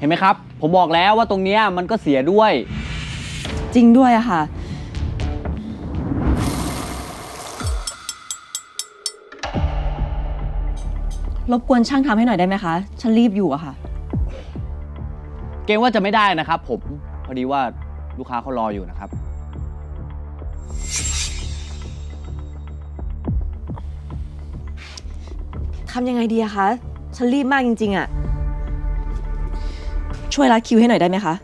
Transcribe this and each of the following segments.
เห็นไหมครับ ผมบอกแล้วว่าตรงเนี้ยมันก็เสียด้วย จริงด้วยอะค่ะ รบกวนช่างทำให้หน่อยได้ไหมคะ ฉันรีบอยู่อะค่ะ เกรงว่าจะไม่ได้นะครับ ผมพอดีว่าลูกค้าเขารออยู่นะครับ ทำยังไงดีอะคะ ฉันรีบมากจริงๆอะ ช่วยรัดคิวให้หน่อยได้ไหมคะ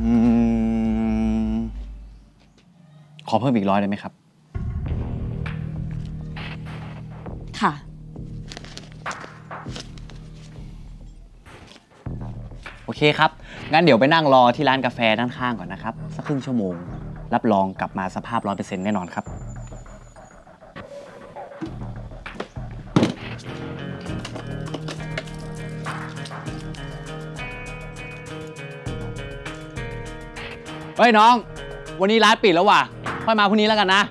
อืมขอเพิ่มอีกร้อยได้ไหมครับ ค่ะ โอเคครับ งั้นเดี๋ยวไปนั่งรอที่ร้านกาแฟด้านข้างก่อนนะครับ สักครึ่งชั่วโมง รับรองกลับมาสภาพร้อยเปอร์เซ็นต์แน่นอนครับ เฮ้ยน้อง วันนี้ร้านปิดแล้วว่ะ ค่อยมาพรุ่งนี้แล้วกันนะ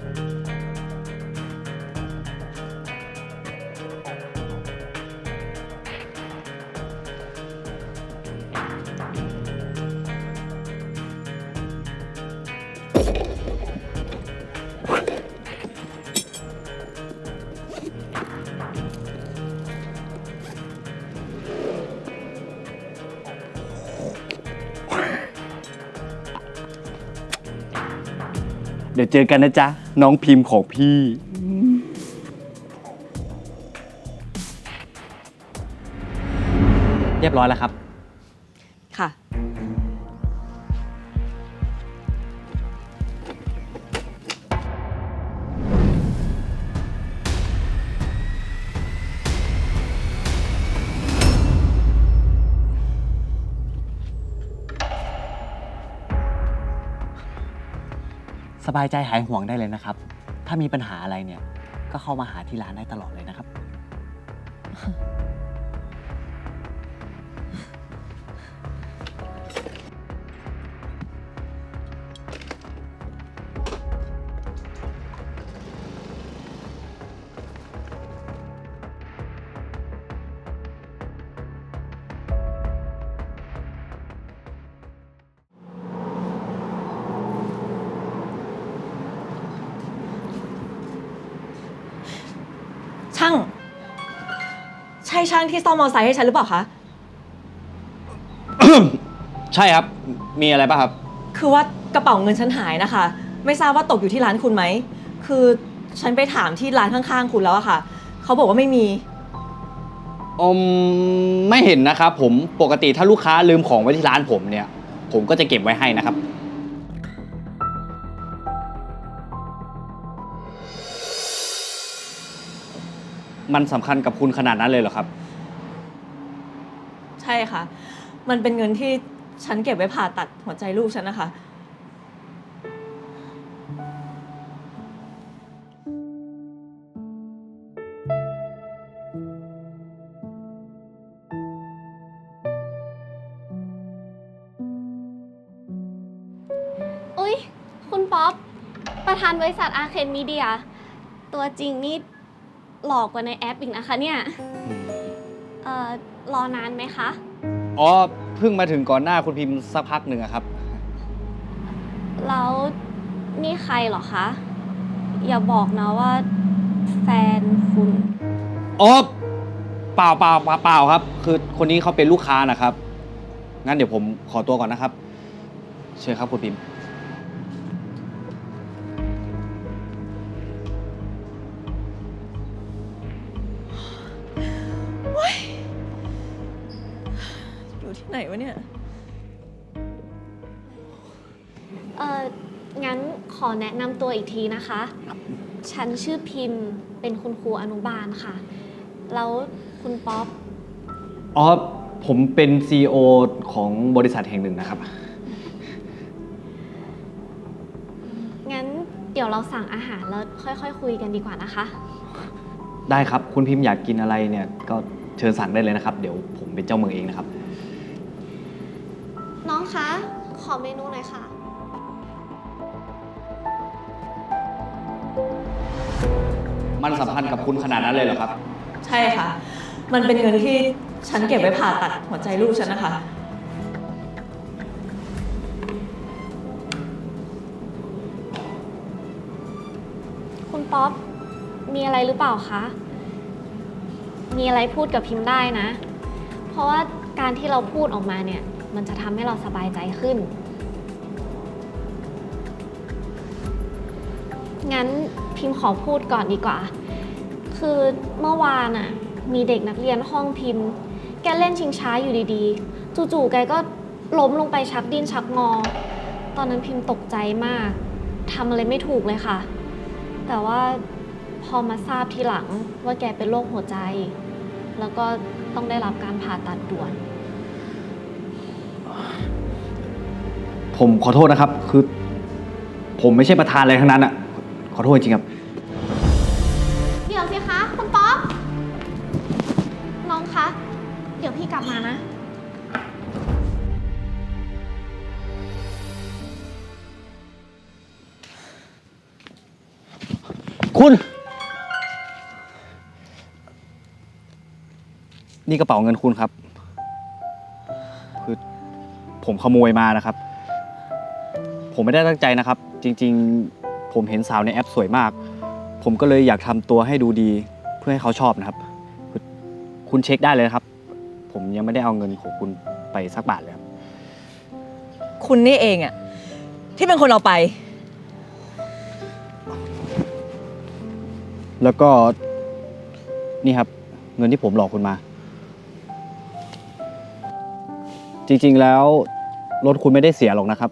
เดี๋ยวเจอกันนะจ๊ะ น้องพิมพ์ของพี่ เรียบร้อยแล้วครับ บายใจหายห่วงได้เลยนะครับ ถ้ามีปัญหาอะไรเนี่ย ก็เข้ามาหาที่ร้านได้ตลอดเลยนะครับ ช่ช่างที่ซ่อมมอเตอร์ไซค์ให้ฉันหรือเปล่าคะ ใช่ครับ มีอะไรป่ะครับ คือว่ากระเป๋าเงินฉันหายนะคะ ไม่ทราบว่าตกอยู่ที่ร้านคุณไหม คือฉันไปถามที่ร้านข้างๆคุณแล้วอะค่ะ เขาบอกว่าไม่มี อมไม่เห็นนะครับผมปกติถ้าลูกค้าลืมของไว้ที่ร้านผมเนี่ย ผมก็จะเก็บไว้ให้นะครับ มันสำคัญกับคุณขนาดนั้นเลยเหรอครับ ใช่ค่ะ มันเป็นเงินที่ฉันเก็บไว้ผ่าตัดหัวใจลูกฉันนะคะ อุ๊ย คุณป๊อป ประธานบริษัทอาเคนมีเดีย ตัวจริงนี่ หลอกกว่าในแอปอีกนะคะเนี่ย เอ่อ รอนานไหมคะ อ๋อเพิ่งมาถึงก่อนหน้าคุณพิมพ์สักพักหนึ่งอะครับ แล้วนี่ใครเหรอคะ อย่าบอกนะว่า แฟนคุณ อ๋อเปล่าเปล่าเปล่าเปล่าครับ คือคนนี้เขาเป็นลูกค้านะครับ งั้นเดี๋ยวผมขอตัวก่อนนะครับ เชิญครับคุณพิมพ์ ที่ไหนวะเนี่ย เอ่องั้นขอแนะนำตัวอีกทีนะคะ ฉันชื่อพิมพ์เป็นคุณครูอนุบาลค่ะ แล้วคุณป๊อป อ๋อ ผมเป็น CEO ของบริษัทแห่งหนึ่งนะครับ งั้นเดี๋ยวเราสั่งอาหารแล้วค่อยๆคุยกันดีกว่านะคะ ได้ครับ คุณพิมพ์อยากกินอะไรเนี่ย ก็เชิญสั่งได้เลยนะครับ เดี๋ยวผมเป็นเจ้ามือเองนะครับน้ องคะ ขอเมนูหน่อยค่ะ มันสัมพันธ์กับคุณขนาดนั้นเลยเหรอครับ ใช่ค่ะ มันเป็นเงินที่ฉันเก็บไว้ผ่าตัดหัวใจลูกฉันนะคะ คุณป๊อป มีอะไรหรือเปล่าคะ มีอะไรพูดกับพิมพ์ได้นะ เพราะว่าการที่เราพูดออกมาเนี่ย มันจะทำให้เราสบายใจขึ้น งั้นพิมพ์ขอพูดก่อนดีกว่า คือเมื่อวานอะมีเด็กนักเรียนห้องพิมพ์ แกเล่นชิงช้าอยู่ดีๆ จู่ๆ แกก็ล้มลงไปชักดิ้นชักงอ ตอนนั้นพิมพ์ตกใจมาก ทำอะไรไม่ถูกเลยค่ะ แต่ว่าพอมาทราบทีหลังว่าแกเป็นโรคหัวใจ แล้วก็ต้องได้รับการผ่าตัดด่วน ผมขอโทษนะครับ คือ ผมไม่ใช่ประธานอะไรทั้งนั้นอะขอโทษจริงครับ เดี๋ยวสิคะ คุณป๊อปน้องคะ เดี๋ยวพี่กลับมานะ คุณ นี่กระเป๋าเงินคุณครับ คือ ผมขโมยมานะครับ ผมไม่ได้ตั้งใจนะครับ จริงๆ ผมเห็นสาวในแอปสวยมาก ผมก็เลยอยากทำตัวให้ดูดีเพื่อให้เขาชอบนะครับคือคุณเช็คได้เลยนะครับ ผมยังไม่ได้เอาเงินของคุณไปสักบาทเลยครับคุณนี่เองอะที่เป็นคนเอาไป แล้วก็นี่ครับ เงินที่ผมหลอกคุณมา จริงๆแล้วรถคุณไม่ได้เสียหรอกนะครับ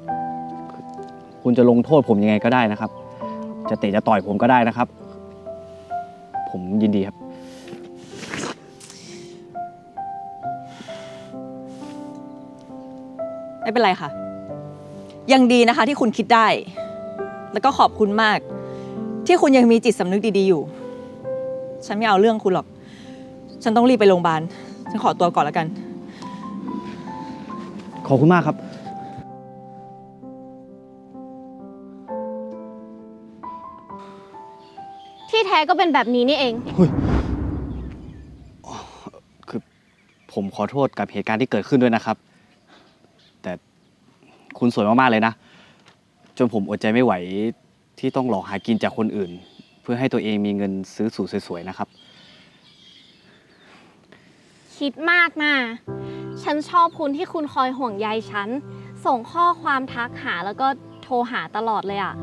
คุณจะลงโทษผมยังไงก็ได้นะครับ จะเตะจะต่อยผมก็ได้นะครับ ผมยินดีครับ ไม่เป็นไรค่ะ ยังดีนะคะที่คุณคิดได้ แล้วก็ขอบคุณมาก ที่คุณยังมีจิตสำนึกดีๆอยู่ ฉันไม่เอาเรื่องคุณหรอก ฉันต้องรีบไปโรงพยาบาล ฉันขอตัวก่อนแล้วกัน ขอบคุณมากครับ ที่แท้ก็เป็นแบบนี้นี่เอง คือผมขอโทษกับเหตุการณ์ที่เกิดขึ้นด้วยนะครับ แต่คุณสวยมาก ๆ เลยนะ จนผมอดใจไม่ไหวที่ต้องหลอกหากินจากคนอื่น เพื่อให้ตัวเองมีเงินซื้อสูตรสวย ๆ นะครับ คิดมากนะ ฉันชอบคุณที่คุณคอยห่วงใยฉัน ส่งข้อความทักหาแล้วก็โทรหาตลอดเลยอะ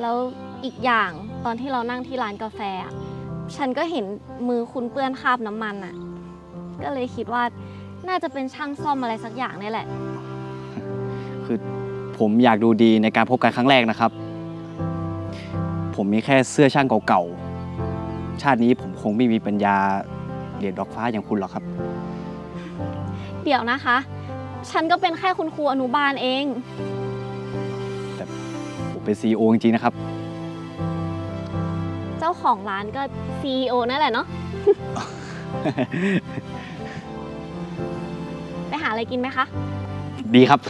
แล้วอีกอย่างตอนที่เรานั่งที่ร้านกาแฟอะฉันก็เห็นมือคุณเปื้อนคราบน้ำมันอะก็เลยคิดว่าน่าจะเป็นช่างซ่อมอะไรสักอย่างนี่แหละ คือผมอยากดูดีในการพบกันครั้งแรกนะครับ ผมมีแค่เสื้อช่างเก่าๆ ชาตินี้ผมคงไม่มีปัญญาเหรียญดอกฟ้าอย่างคุณหรอกครับ เดี๋ยวนะคะ ฉันก็เป็นแค่คุณครูอนุบาลเอง ผมเป็นซีอจริงๆนะครับ เจ้าของร้านก็ CEO นั่นแหละเนาะ ไปหาอะไรกินไหมคะ ดีครับ